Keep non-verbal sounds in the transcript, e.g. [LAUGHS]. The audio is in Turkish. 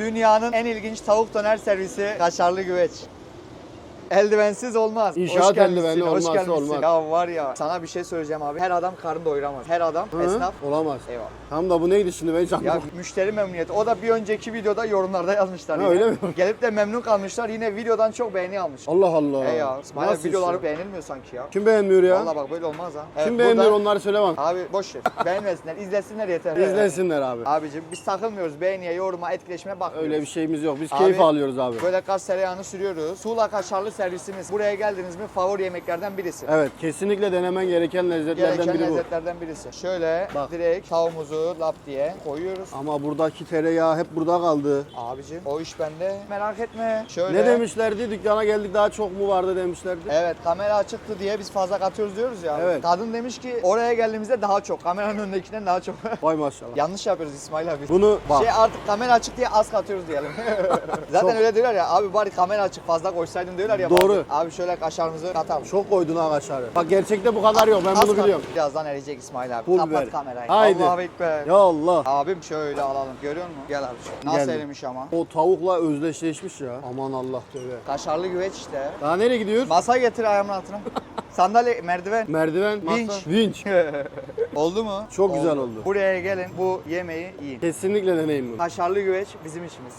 Dünyanın en ilginç tavuk döner servisi kaşarlı güveç. Eldivensiz olmaz. İnşaat Hoş gelmişsin, eldiveni hoş olmazsa gelmişsin. olmaz. Ya var ya sana bir şey söyleyeceğim abi. Her adam karın doyuramaz. Her adam Hı? esnaf. Olamaz. Eyvallah. Tam da bu neydi şimdi ben hiç Ya müşteri memnuniyeti. O da bir önceki videoda yorumlarda yazmışlar. Ha, yine. öyle mi? [LAUGHS] Gelip de memnun kalmışlar. Yine videodan çok beğeni almış. Allah Allah. He ya. Abi videoları işte? beğenilmiyor sanki ya. Kim beğenmiyor ya? Vallahi bak böyle olmaz ha. Evet, Kim beğenmiyor burada- onları söylemem. Abi boş ver. [LAUGHS] Beğenmesinler, izlesinler yeter. İzlesinler abi. Abicim biz takılmıyoruz beğeniye, yoruma, etkileşime bakmıyoruz. Öyle bir şeyimiz yok. Biz Abi- keyif alıyoruz abi. Böyle kas tereyağını sürüyoruz. Tuğla kaşarlı servisimiz. Buraya geldiniz mi favori yemeklerden birisi. Evet kesinlikle denemen gereken lezzetlerden Gereken biri bu. lezzetlerden birisi. Şöyle Bak. direkt tavuğumuzu lap diye koyuyoruz. Ama buradaki tereyağı hep burada kaldı. Abicim o iş bende. Merak etme. Şöyle. Ne demişlerdi? Dükkana geldik daha çok mu vardı demişlerdi. Evet kamera açıktı diye biz fazla katıyoruz diyoruz ya. Evet. Kadın demiş ki oraya geldiğimizde daha çok. Kameranın önündekinden daha çok. [LAUGHS] Vay maşallah. Yanlış yapıyoruz İsmail abi. Bunu bak. Şey artık kamera açık diye az katıyoruz diyelim. [LAUGHS] Zaten Çok. öyle diyorlar ya abi bari kamera açık fazla koysaydın diyorlar ya. Doğru. bazen. Abi şöyle kaşarımızı katalım. Çok koydun ha kaşarı. Bak gerçekte bu kadar yok ben Az bunu kat- biliyorum. Birazdan eriyecek İsmail abi. Pul Kapat biber. kamerayı. Haydi. Allahu Ekber. Ya Allah. Abim şöyle alalım. Görüyor musun? Gel abi. Nasıl Geldim. erimiş ama. O tavukla özdeşleşmiş ya. Aman Allah tövbe. Kaşarlı güveç işte. Daha nereye gidiyor? Masa getir ayağımın altına. [LAUGHS] Sandalye, merdiven. Merdiven, masa, Vinç. vinç. [LAUGHS] oldu mu? Çok güzel oldu. Buraya gelin bu yemeği yiyin. Kesinlikle deneyin bunu. Kaşarlı güveç bizim işimiz.